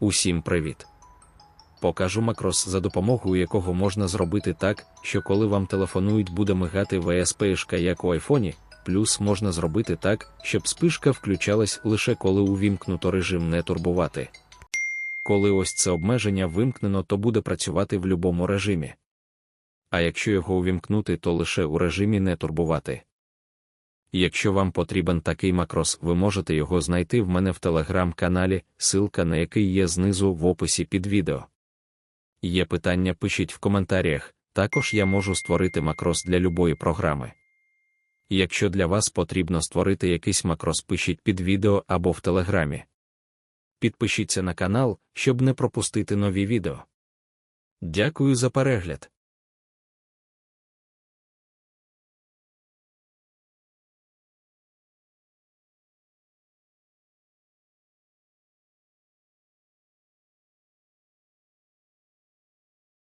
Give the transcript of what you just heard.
Усім привіт! Покажу макрос, за допомогою якого можна зробити так, що коли вам телефонують, буде мигати ВСПшка, як у айфоні, плюс можна зробити так, щоб спишка включалась лише коли увімкнуто режим не турбувати. Коли ось це обмеження вимкнено, то буде працювати в будь-якому режимі. А якщо його увімкнути, то лише у режимі не турбувати. Якщо вам потрібен такий макрос, ви можете його знайти в мене в телеграм-каналі, ссылка на який є знизу в описі під відео. Є питання, пишіть в коментарях, також я можу створити макрос для любої програми. Якщо для вас потрібно створити якийсь макрос, пишіть під відео або в телеграмі. Підпишіться на канал, щоб не пропустити нові відео. Дякую за перегляд.